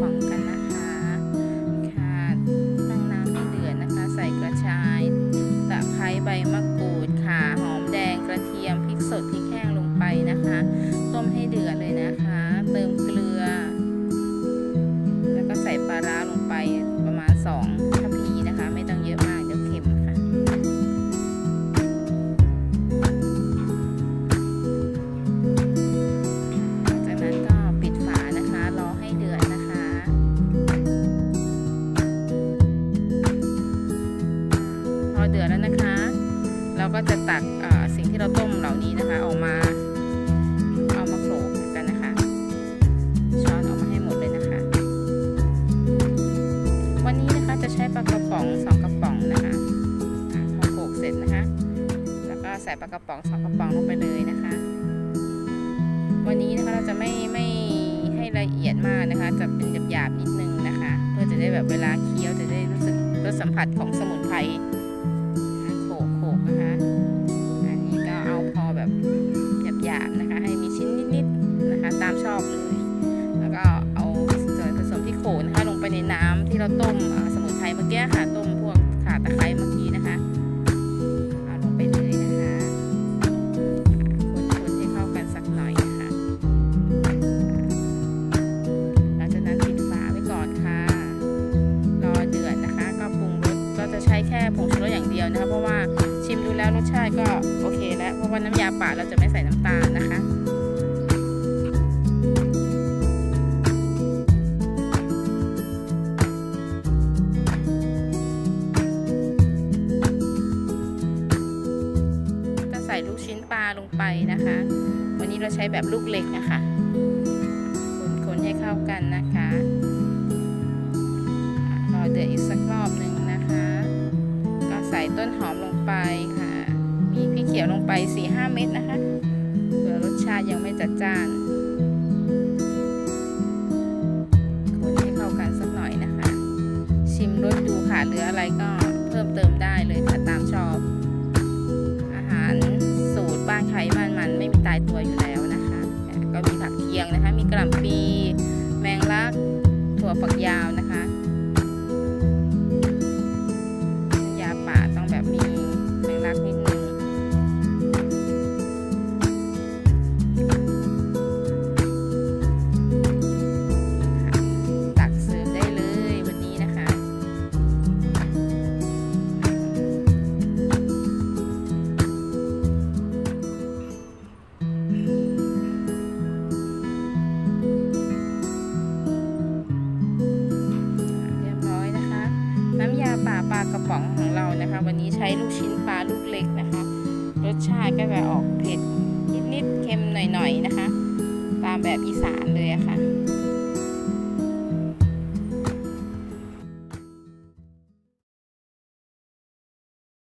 ป๋องกันนะคะค่ะตั้งน้ำให้เดือดนะคะ ใส่กระชายตะไคร้ใบมะกรูดข่าหอมแดงกระเทียมพริกสดพริกแห้งลงไปนะคะ ต้มให้เดือดเลยนะคะ เติม เดือดแล้วนะคะ เราก็จะตักสิ่งที่เราต้มเหล่านี้นะคะ ออกมาเอามาโขลกกันนะคะ ช้อนออกมาให้หมดเลยนะคะ วันนี้นะคะจะใช้ปลากระป๋องสองกระป๋องนะคะอะพอโขลกเสร็จนะคะ แล้วก็ใส่ปลากระป๋องสองกระป๋องลงไปเลยนะคะ วันนี้นะคะเราจะไม่ไม่ให้ละเอียดมากนะคะ จะเป็นหยาบๆนิดนึงนะคะ เพื่อจะได้แบบเวลาเคี้ยวจะได้รู้สึกรสสัมผัสของสมุนไพร ที่เราต้มสมุนไพรเมื่อกี้ค่ะต้มพวกข่าตะไคร้เมื่อกี้นะคะเอาลงไปเลยนะคะคนๆให้เข้ากันสักหน่อยนะคะหลังจากนั้นปิดฝาไว้ก่อนค่ะรอเดือดนะคะ ก็ปรุงรสก็จะใช้แค่ผงชูรสอย่างเดียวนะคะ เพราะว่าชิมดูแล้วรสชาติก็โอเคแล้วเพราะว่าน้ำยาป่าเราจะไม่ใส่น้ำตาลนะคะ ลูกชิ้นปลาลงไปนะคะ วันนี้เราใช้แบบลูกเล็กนะคะคนๆให้เข้ากันนะคะรอเดือดอีกสักรอบหนึ่งนะคะ ก็ใส่ต้นหอมลงไปค่ะ มีพริกเขียวลงไป 4-5 เม็ดนะคะเผื่อรสชาติยังไม่จัดจ้านคนให้เข้ากันสักหน่อยนะคะ ชิมรสดูค่ะเหลืออะไรก็เพิ่มเติมได้เลยค่ะตามชอบ ถั่วฝักยาวนะคะ ป่าปลากระป๋องของเรานะคะ วันนี้ใช้ลูกชิ้นปลาลูกเล็กนะคะ รสชาติก็จะออกเผ็ดนิดๆเค็มหน่อยๆนะคะ ตามแบบอีสานเลยอะค่ะ